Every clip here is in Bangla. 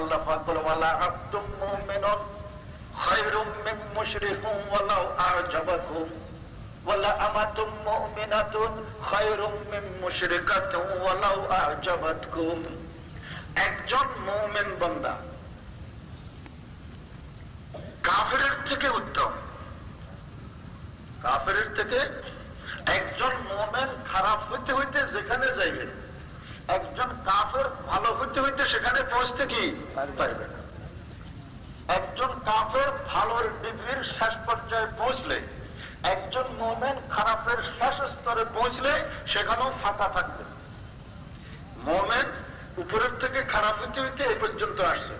আল্লাহ একজন মুমিন বান্দা কাফেরের থেকে উত্তম। কাফেরের থেকে একজন মোমেন খারাপ হইতে হইতে যেখানে যাইবে একজন কাফের ভালো হইতে হইতে সেখানে পৌঁছতে কি? পারবে। না। একজন কাফের ভালোর ডিগ্রির শেষ পর্যায়ে পৌঁছলে একজন মোমেন খারাপের শেষ স্তরে পৌঁছলে সেখানেও ফাঁকা থাকবে। মোমেন উপরের থেকে খারাপ হইতে হইতে এই পর্যন্ত আসছে।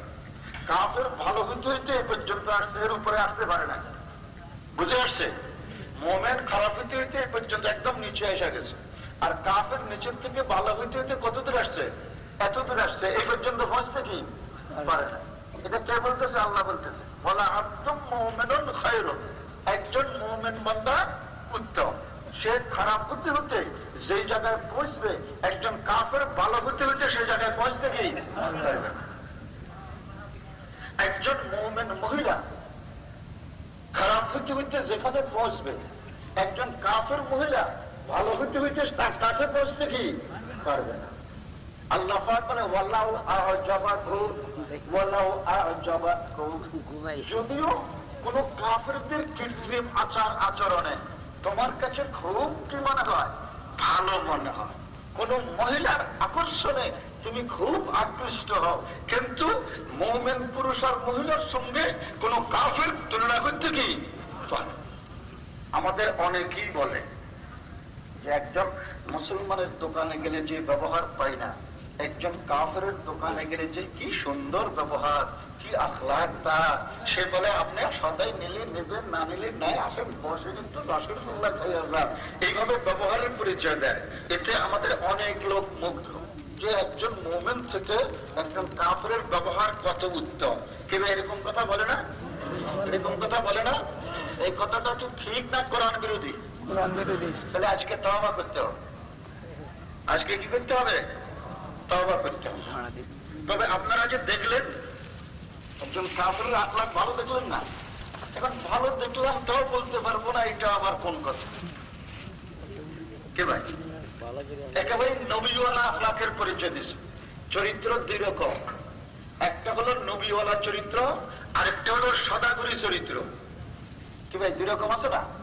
কাফের ভালো হইতে হইতে এই পর্যন্ত আসছে এর উপরে আসতে পারে না। বুঝে আসছে? মোমেন খারাপ হইতে হইতে এই পর্যন্ত একদম নিচে এসে গেছে। আর কাফের নিচের থেকে ভালো হইতে হইতে কত দূর আসছে? এত দূর আসছে এই পর্যন্ত পৌঁছতে কি? পারে না। এটা কে বলতেছে? আল্লাহ বলতেছে। বলা আত্ম মোমেন খায়রুন। একজন মোমেন বান্দা উত্তম। সে খারাপ হতে হতে যেই জায়গায় পৌঁছবে একজন কাফের ভালো হতে হতে সেই জায়গায় পৌঁছতে কি? একজন মোমেন মহিলা খারাপ হইতে হইতে যেখানে পৌঁছবে একজন কাফের মহিলা ভালো হইতে তার কাছে পৌঁছতে কি? পারবে না। আল্লাহ বলে ওয়াল্লাহ আ'জাবাকু ওয়াল্লাহ আ'জাবাকু ঘুমাই। যদিও কোন কাফেরদের কৃত্রিম আচার আচরণে তোমার কাছে খুব কি মনে হয়? ভালো মনে হয়। কোন মহিলার আকর্ষণে তুমি খুব আকৃষ্ট হও। কিন্তু মৌমেন পুরুষ আর মহিলার সঙ্গে কোন কাফের তুলনা করতে কি আমাদের অনেকেই বলে যে একজন মুসলমানের দোকানে গেলে যে ব্যবহার পাই না, একজন কাফের দোকানে গেলে যে কি সুন্দর ব্যবহার, কি আখলাক তা, সে বলে, আপনি সদাই নিলে নেবেন, না নিলে নাই, আসেন বসে কিন্তু রসগোল্লা খাই আমরা এইভাবে ব্যবহারের পরিচয় দেয়। এতে আমাদের অনেক লোক মুগ্ধ। যে একজন মোমেন থেকে একজন কাপড়ের ব্যবহার কত উত্তম। কেউ এরকম কথা বলে না? এরকম কথা বলে না? এই কথাটা ঠিক না কোরআন বিরোধী? তাহলে আজকে তওবা করতে হবে। আজকে কি করতে হবে? তওবা করতে হবে। তবে আপনারা যে দেখলেন, একজন কাপড়ের আট ভালো দেখলেন না। এখন ভালো দেখলাম, তাও বলতে পারব না, এটা আবার কোন কথা? কে ভাই? একেবারে নবীওয়ালা আখলাকের পরিচয় দিছে। চরিত্র দুই রকম। একটা হলো নবীওয়ালা চরিত্র, আরেকটা হলো সদাগুরি চরিত্র। কি ভাই, দুই রকম আছে না?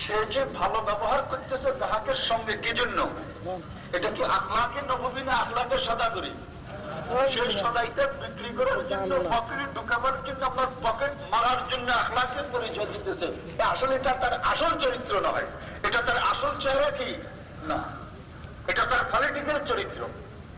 সে যে ভালো ব্যবহার করতেছে গ্রাহকের সঙ্গে কি জন্য? এটা কি আখলাকে নবী না আখলাকে সেই সদাইটা বিক্রি পকেটে জন্য আপনার পকেট মারার জন্য আখলাকে পরিচয় দিতেছে। আসলে এটা তার আসল চরিত্র নয়। এটা তার আসল চেহারা কি? না। এটা তার চরিত্র।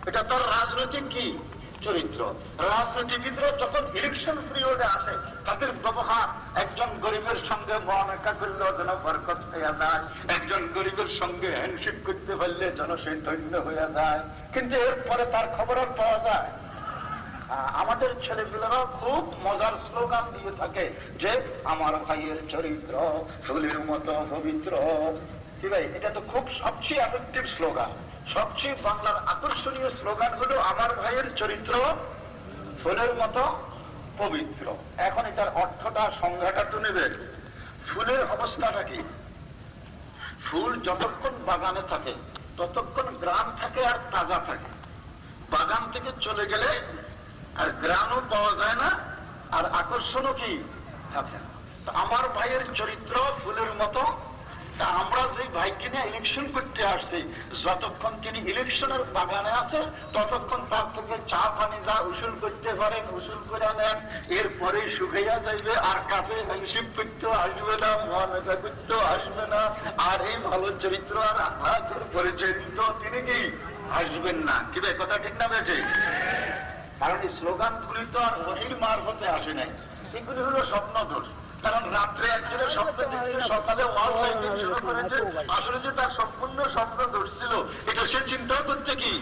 এটা তার রাজনৈতিক কি? চরিত্র রাজনীতিবিদরা যখন ইলেকশন পিরিয়ডে আসে, তাদের ব্যবহার একজন গরিবের সঙ্গে মহামেকা করলে, যেন বরকত হইয়া যায়। একজন গরিবের সঙ্গে হ্যান্ডশেক করতে পারলে যেন সে ধন্য হইয়া যায়। কিন্তু এরপরে তার খবরও পাওয়া যায়। আমাদের ছেলেগুলোরা খুব মজার স্লোগান দিয়ে থাকে যে, আমার ভাইয়ের চরিত্র, ফুলের মতো পবিত্র। কি ভাই, এটা তো খুব সবচেয়ে এফেক্টিভ স্লোগান সবচেয়ে বাংলার আকর্ষণীয় স্লোগান হলো আমার ভাইয়ের চরিত্র, ফুলের মতো পবিত্র। এখন এটার অর্থটা, সংজ্ঞাটা তো নেবেন। ফুলের অবস্থাটা কি? ফুল যতক্ষণ বাগানে থাকে, ততক্ষণ গ্রাম থাকে আর তাজা থাকে। বাগান থেকে চলে গেলে আর গ্রামও পাওয়া যায় না, আর আকর্ষণও কি? থাকে আমার ভাইয়ের চরিত্র ফুলের মতো তা আমরা যে ভাইকে নিয়ে ইলেকশন করতে আসছি, যতক্ষণ তিনি ইলেকশনের বাগানে আছে, ততক্ষণ তার থেকে চা পানি যা উসুল করতে পারেন, উসুল করে নেন এরপরে শুকাইয়া যাইবে আর কাছে হিসিব করতেও আসবে না, মহানেতা করতেও আসবে না, আর এই ভালো চরিত্র আর আহাকের পরিচয় দিতেও তিনি কি আসবেন না? কি ভাই কথা ঠিক না বেছে কারণ এই স্লোগানগুলি তো আর ওহির মারফতে আসে নাই। এগুলি হলো স্বপ্ন দোষ কারণ রাত্রে একজনের স্বপ্ন দেখছে সকালে শুরু করেছে আসলে যে তার সম্পূর্ণ স্বপ্ন ধরছিল ছিল এটা সে চিন্তাও করছে কি।